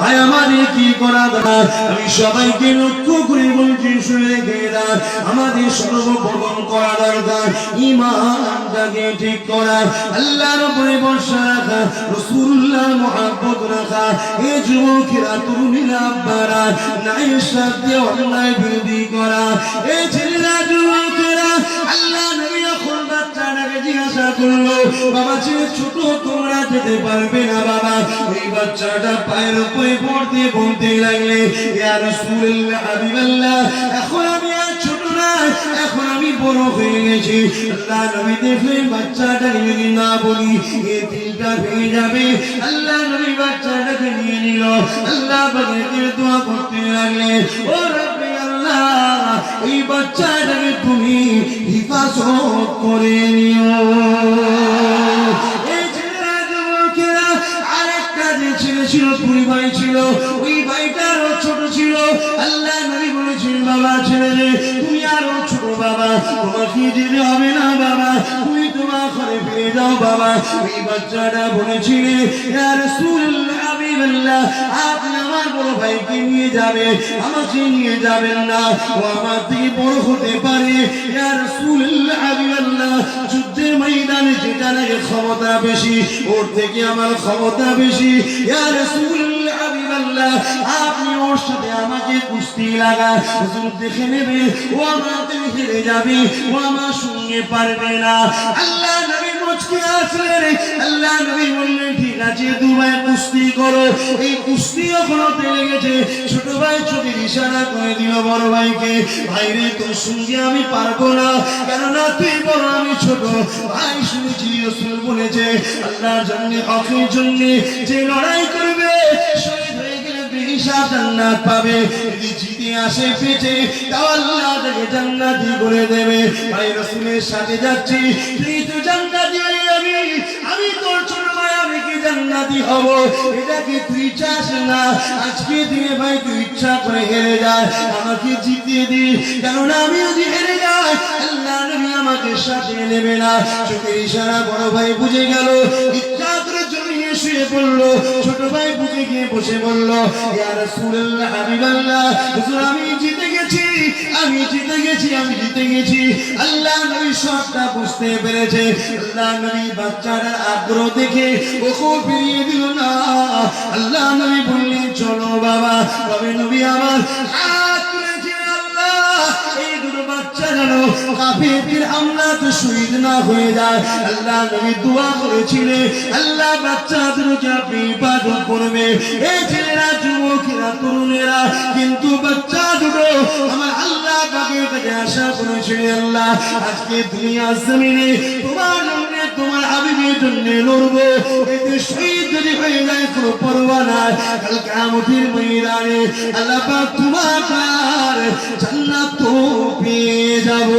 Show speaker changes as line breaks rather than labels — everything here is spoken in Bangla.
ভাই, আমার কি করা দরকার? আমি সবাইকে লক্ষ্য করে বলছি, শুনে দাও। আমাদের সর্বপ্রথম করা দরকার ইমানটাকে ঠিক করা আল্লাহর উপরে ভরসা রাখা রসুল্লাহ মহাব্বত রাখা। এ যুবকেরা তরুণীরা আব্বারা নাইয়ের সাথে অন্যায় বিরোধী ছোট তোমরা যেতে পারবে না, বাবা। এই বাচ্চাটা পায়ের উপরে পড়তে বলতে লাগলে এখন আমি এখন আমি বড় হয়ে গেছি। আল্লাহ নবী দেখলেন বাচ্চাটাকে যদি না বলি, এ দিলটা ভেঙে যাবে। আল্লাহ নবী বাচ্চাটাকে নিয়ে নিল। আল্লাহ পাকে দোয়া করতে লাগলে। ও রব্বি আল্লাহ, এই বাচ্চাটাকে তুমি হিফাজত করে নিও। ছেলে, কুড়ি ভাই ছিল, ওই ভাইটারও ছোট ছিল। আল্লাহ নবী বলেছিল বাবা ছেলে রে তুমি আরও ছোট বাবা তোমাকে যেতে হবে না বাবা? তুমি তোমার ঘরে ফিরে যাও বাবা। ওই বাচ্চাটা বলেছিলে, ইয়া রাসূলুল্লাহ হাবিবাল্লাহ, আপনি আমার বড় ভাইকে নিয়ে যাবে আমাকে নিয়ে যাবেন না। ও আমার থেকে বড় হতে পারে। যুদ্ধের ময়দানে যেটা নাকি ক্ষমতা বেশি, ওর থেকে আমার ক্ষমতা বেশি। ইয়া রাসূলুল্লাহ, হাবিবাল্লাহ, আপনি ওর সাথে আমাকে কুস্তি লাগা দেখে নেবে। ও আমাকে হেরে যাবে, ও আমার সঙ্গে পারবে না। আল্লাহ নবী মুচকে আসলেন আল্লাহ নবী বললেন, ঠিক আছে দুবাই কুস্তি করো। এই ছোট ভাই ইশারা করে দিল বড় ভাইকে। তোর সঙ্গে আমি পারব না। কেননা তুই বড়, আমি ছোট। ভাই শুনেছি, রসুল বলেছে, আল্লাহর জন্য জন্য যে লড়াই করবে জান্নাত পাবে। যদি জিতে আসে তাও আল্লাহ তাকে জান্নাতি করে দেবে। ভাই রসুলের সাথে যাচ্ছি তুই তো জান্নাতি জান্নাতি হব। এটা কি তুই চাস না? আজকে দিনে ভাই তুই ইচ্ছা করে হেরে যায়। আমাকে জিতিয়ে দি। কেননা আমি যদি হেরে যাই আমাকে সাথে নেবে না। চোখের ইশারা বড় ভাই বুঝে গেল। ইচ্ছা করে শুয়ে ছোট ভাই বুকে গিয়ে বসে আমি জিতে গেছি। আমি জিতে গেছি, আমি জিতে গেছি। আল্লাহ সবটা বুঝতে পেরেছে। আল্লাহ নবী বাচ্চাটার আগ্রহ দেখে ওকে ফিরিয়ে দিল না। আল্লাহ নবী বললেন, চলো বাবা। তবে নবী আমার তরুণেরা, কিন্তু বাচ্চা দুটো আমার আল্লাহ পাকের কাছে আশা করেছে আল্লাহ। আজকে দুনিয়া জমিনে তোমার জন্য তোমার হাবিবের জন্য লড়বো। এতে পেয়ে যাব।